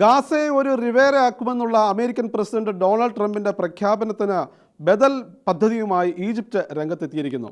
ഗാസയെ ഒരു റിവേര ആക്കുമെന്നുള്ള American president Donald ട്രംപിന്റെ പ്രഖ്യാപനത്തിന് ബദൽ പദ്ധതിയുമായി ഈജിപ്റ്റ് രംഗത്തെത്തിയിരിക്കുന്നു.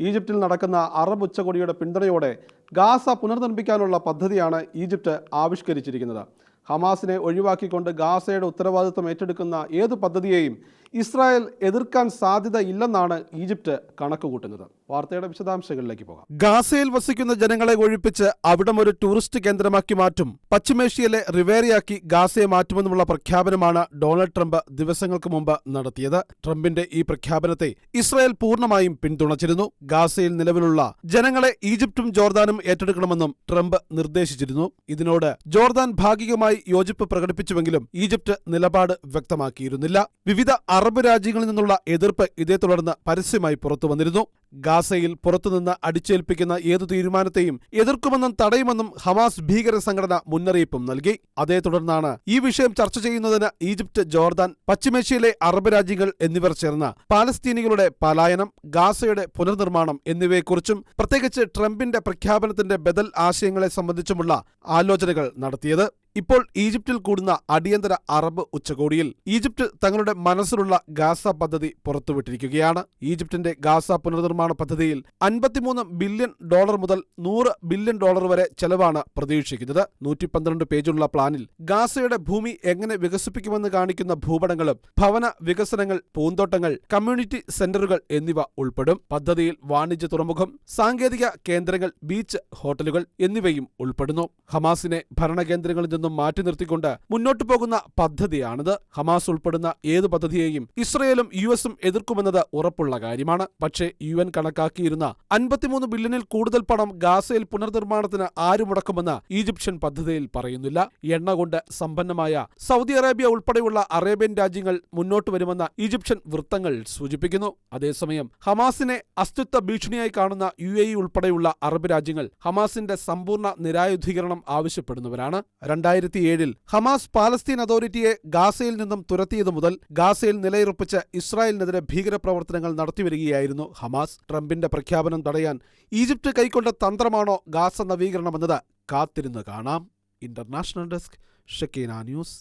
ഈജിപ്തിൽ നടക്കുന്ന അറബ് ഉച്ചകോടിയുടെ പിന്തുണയോടെ ഗാസ പുനർനിർമ്മിക്കാനുള്ള പദ്ധതിയാണ് ഈജിപ്റ്റ് ആവിഷ്കരിച്ചിരിക്കുന്നത്. ഹമാസിനെ ഒഴിവാക്കിക്കൊണ്ട് ഗാസയുടെ ഉത്തരവാദിത്വം ഏറ്റെടുക്കുന്ന ഏത് പദ്ധതിയെയും ഇസ്രായേൽ എതിർക്കാൻ സാധ്യതയില്ലെന്നാണ് ഈജിപ്റ്റ് കണക്കുകൂട്ടുന്നത്. വാർത്തയുടെ വിശദാംശങ്ങളിലേക്ക് പോകാം. ഗാസയിൽ വസിക്കുന്ന ജനങ്ങളെ ഒഴിപ്പിച്ച് അവിടം ഒരു ടൂറിസ്റ്റ് കേന്ദ്രമാക്കി മാറ്റും. പശ്ചിമേഷ്യയിലെ റിവേറിയാക്കി ഗാസയെ മാറ്റുമെന്നുള്ള പ്രഖ്യാപനമാണ് ഡൊണാൾഡ് ട്രംപ് ദിവസങ്ങൾക്ക് മുമ്പ് നടത്തിയത്. ട്രംപിന്റെ ഈ പ്രഖ്യാപനത്തെ ഇസ്രായേൽ പൂർണമായും പിന്തുണച്ചിരുന്നു. ഗാസയിൽ നിലവിലുള്ള ജനങ്ങളെ ഈജിപ്തും ജോർദാനും ഏറ്റെടുക്കണമെന്നും ട്രംപ് നിർദ്ദേശിച്ചിരുന്നു. ഇതിനോട് ജോർദാൻ ഭാഗികമായി യോജിപ്പ് പ്രകടിപ്പിച്ചുവെങ്കിലും ഈജിപ്ത് നിലപാട് വ്യക്തമാക്കിയിരുന്നില്ല. വിവിധ അറബ് രാജ്യങ്ങളിൽ നിന്നുള്ള എതിർപ്പ് ഇതേ തുടർന്ന് പരസ്യമായി പുറത്തുവന്നിരുന്നു. ഗാസയിൽ പുറത്തുനിന്ന് അടിച്ചേൽപ്പിക്കുന്ന ഏതു തീരുമാനത്തെയും എതിർക്കുമെന്നും തടയുമെന്നും ഹമാസ് ഭീകര സംഘടന മുന്നറിയിപ്പും നൽകി. അതേ തുടർന്നാണ് ഈ വിഷയം ചർച്ച ചെയ്യുന്നതിന് ഈജിപ്ത് ജോർദാൻ പശ്ചിമേഷ്യയിലെ അറബ് രാജ്യങ്ങൾ എന്നിവർ ചേർന്ന് പാലസ്തീനികളുടെ പലായനം ഗാസയുടെ പുനർനിർമ്മാണം എന്നിവയെക്കുറിച്ചും പ്രത്യേകിച്ച് ട്രംപിന്റെ പ്രഖ്യാപനത്തിന്റെ ബദൽ ആശയങ്ങളെ സംബന്ധിച്ചുമുള്ള ആലോചനകൾ നടത്തിയത്. ഇപ്പോൾ ഈജിപ്തിൽ കൂടുന്ന അടിയന്തര അറബ് ഉച്ചകോടിയിൽ ഈജിപ്ത് തങ്ങളുടെ മനസ്സിലുള്ള ഗാസ പദ്ധതി പുറത്തുവിട്ടിരിക്കുകയാണ്. ഈജിപ്തിന്റെ ഗാസ പുനർനിർമ്മാണ പദ്ധതിയിൽ അൻപത്തിമൂന്ന് ബില്യൺ ഡോളർ മുതൽ നൂറ് ബില്യൺ ഡോളർ വരെ ചെലവാണ് പ്രതീക്ഷിക്കുന്നത്. നൂറ്റി പന്ത്രണ്ട് പേജുള്ള പ്ലാനിൽ ഗാസയുടെ ഭൂമി എങ്ങനെ വികസിപ്പിക്കുമെന്ന് കാണിക്കുന്ന ഭൂപടങ്ങളും ഭവന വികസനങ്ങൾ പൂന്തോട്ടങ്ങൾ കമ്മ്യൂണിറ്റി സെന്ററുകൾ എന്നിവ ഉൾപ്പെടും. പദ്ധതിയിൽ വാണിജ്യ തുറമുഖം സാങ്കേതിക കേന്ദ്രങ്ങൾ ബീച്ച് ഹോട്ടലുകൾ എന്നിവയും ഉൾപ്പെടുന്നു. ഹമാസിനെ ഭരണകേന്ദ്രങ്ങളിൽ നിന്നും മാറ്റി നിർത്തിക്കൊണ്ട് മുന്നോട്ട് പോകുന്ന പദ്ധതിയാണിത്. ഹമാസ് ഉൾപ്പെടുന്ന ഏത് പദ്ധതിയെയും ഇസ്രയേലും യു എസും എതിർക്കുമെന്നത് ഉറപ്പുള്ള കാര്യമാണ്. പക്ഷേ യു എൻ കണക്കാക്കിയിരുന്ന അൻപത്തിമൂന്ന് ബില്യണിൽ കൂടുതൽ പണം ഗാസയിൽ പുനർനിർമ്മാണത്തിന് ആര് മുടക്കുമെന്ന് ഈജിപ്ഷ്യൻ പദ്ധതിയിൽ പറയുന്നില്ല. എണ്ണ കൊണ്ട് സമ്പന്നമായ സൗദി അറേബ്യ ഉൾപ്പെടെയുള്ള അറേബ്യൻ രാജ്യങ്ങൾ മുന്നോട്ട് വരുമെന്ന ഈജിപ്ഷ്യൻ വൃത്തങ്ങൾ സൂചിപ്പിക്കുന്നു. അതേസമയം ഹമാസിനെ അസ്തിത്വ ഭീഷണിയായി കാണുന്ന യു എ ഉൾപ്പെടെയുള്ള അറബ് രാജ്യങ്ങൾ ഹമാസിന്റെ സമ്പൂർണ നിരായുധീകരണം ആവശ്യപ്പെടുന്നവരാണ്. രണ്ടായിരത്തി ഏഴിൽ ഹമാസ് പാലസ്തീൻ അതോറിറ്റിയെ ഗാസയിൽ നിന്നും തുരത്തിയതു മുതൽ ഗാസയിൽ നിലയുറപ്പിച്ച ഇസ്രായേലിനെതിരെ ഭീകരപ്രവർത്തനങ്ങൾ നടത്തിവരികയായിരുന്നു ഹമാസ്. ട്രംപിന്റെ പ്രഖ്യാപനം തടയാൻ ഈജിപ്ത് കൈക്കൊണ്ട തന്ത്രമാണോ ഗാസ നവീകരണമെന്നത്? കാത്തിരുന്ന് കാണാം. International desk Shakeena news.